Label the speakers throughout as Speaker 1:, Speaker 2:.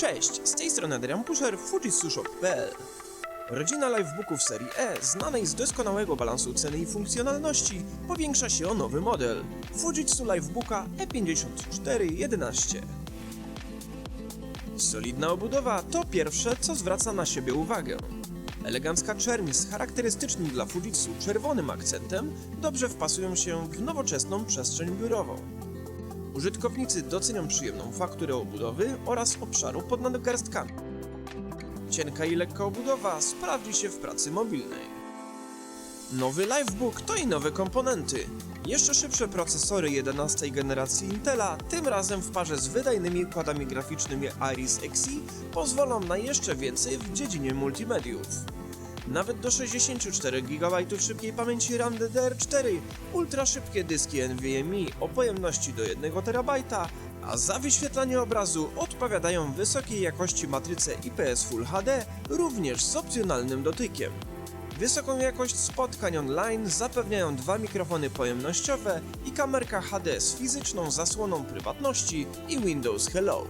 Speaker 1: Cześć, z tej strony Adrian Pusher, fujitsushop.pl Rodzina livebooków serii E, znanej z doskonałego balansu ceny i funkcjonalności, powiększa się o nowy model Fujitsu Livebooka E E5411. Solidna obudowa to pierwsze, co zwraca na siebie uwagę. Elegancka czerń z charakterystycznym dla Fujitsu czerwonym akcentem dobrze wpasują się w nowoczesną przestrzeń biurową. Użytkownicy docenią przyjemną fakturę obudowy oraz obszaru pod nadgarstkami. Cienka i lekka obudowa sprawdzi się w pracy mobilnej. Nowy Livebook to i nowe komponenty. Jeszcze szybsze procesory 11 generacji Intela, tym razem w parze z wydajnymi układami graficznymi Iris Xe, pozwolą na jeszcze więcej w dziedzinie multimediów. Nawet do 64 GB szybkiej pamięci RAM DDR4, ultra szybkie dyski NVMe o pojemności do 1 TB, a za wyświetlanie obrazu odpowiadają wysokiej jakości matryce IPS Full HD, również z opcjonalnym dotykiem. Wysoką jakość spotkań online zapewniają dwa mikrofony pojemnościowe i kamerka HD z fizyczną zasłoną prywatności i Windows Hello.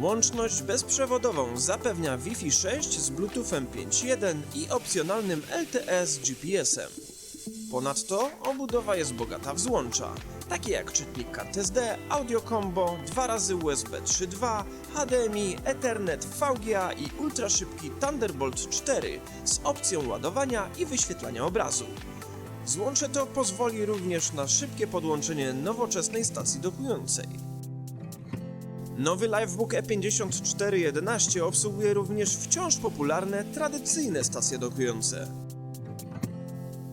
Speaker 1: Łączność bezprzewodową zapewnia Wi-Fi 6 z Bluetoothem 5.1 i opcjonalnym LTE z GPS-em. Ponadto obudowa jest bogata w złącza, takie jak czytnik kart SD, audio combo, 2 razy USB 3.2, HDMI, Ethernet, VGA i ultraszybki Thunderbolt 4 z opcją ładowania i wyświetlania obrazu. Złącze to pozwoli również na szybkie podłączenie nowoczesnej stacji dokującej. Nowy Livebook E E5411 obsługuje również wciąż popularne, tradycyjne stacje dokujące.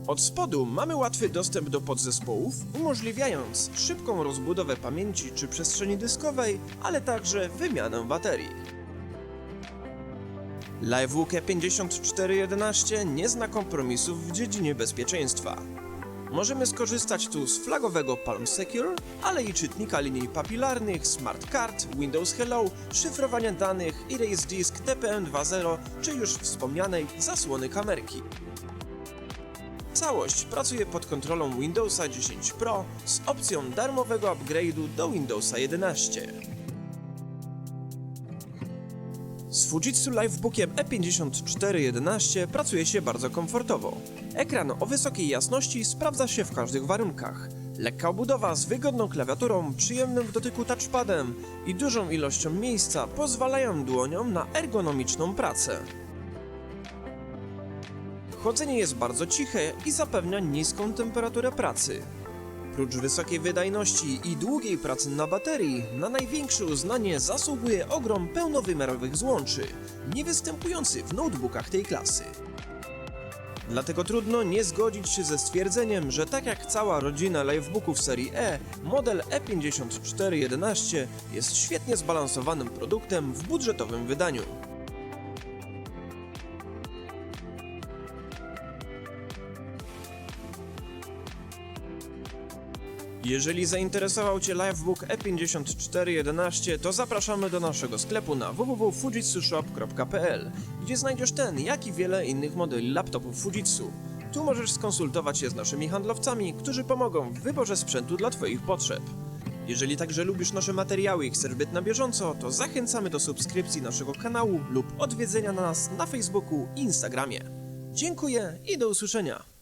Speaker 1: Od spodu mamy łatwy dostęp do podzespołów, umożliwiając szybką rozbudowę pamięci czy przestrzeni dyskowej, ale także wymianę baterii. Livebook E E5411 nie zna kompromisów w dziedzinie bezpieczeństwa. Możemy skorzystać tu z flagowego Palm Secure, ale i czytnika linii papilarnych, smart card, Windows Hello, szyfrowania danych, Erase Disk TPM 2.0 czy już wspomnianej zasłony kamerki. Całość pracuje pod kontrolą Windowsa 10 Pro z opcją darmowego upgrade'u do Windowsa 11. Z Fujitsu Livebookiem E E5411 pracuje się bardzo komfortowo. Ekran o wysokiej jasności sprawdza się w każdych warunkach. Lekka obudowa z wygodną klawiaturą, przyjemnym w dotyku touchpadem i dużą ilością miejsca pozwalają dłoniom na ergonomiczną pracę. Chłodzenie jest bardzo ciche i zapewnia niską temperaturę pracy. Prócz wysokiej wydajności i długiej pracy na baterii, na największe uznanie zasługuje ogrom pełnowymiarowych złączy, nie występujący w notebookach tej klasy. Dlatego trudno nie zgodzić się ze stwierdzeniem, że tak jak cała rodzina livebooków serii E, model E5411 jest świetnie zbalansowanym produktem w budżetowym wydaniu. Jeżeli zainteresował Cię Livebook E E5411, to zapraszamy do naszego sklepu na www.fujitsushop.pl, gdzie znajdziesz ten, jak i wiele innych modeli laptopów Fujitsu. Tu możesz skonsultować się z naszymi handlowcami, którzy pomogą w wyborze sprzętu dla Twoich potrzeb. Jeżeli także lubisz nasze materiały i chcesz być na bieżąco, to zachęcamy do subskrypcji naszego kanału lub odwiedzenia nas na Facebooku i Instagramie. Dziękuję i do usłyszenia.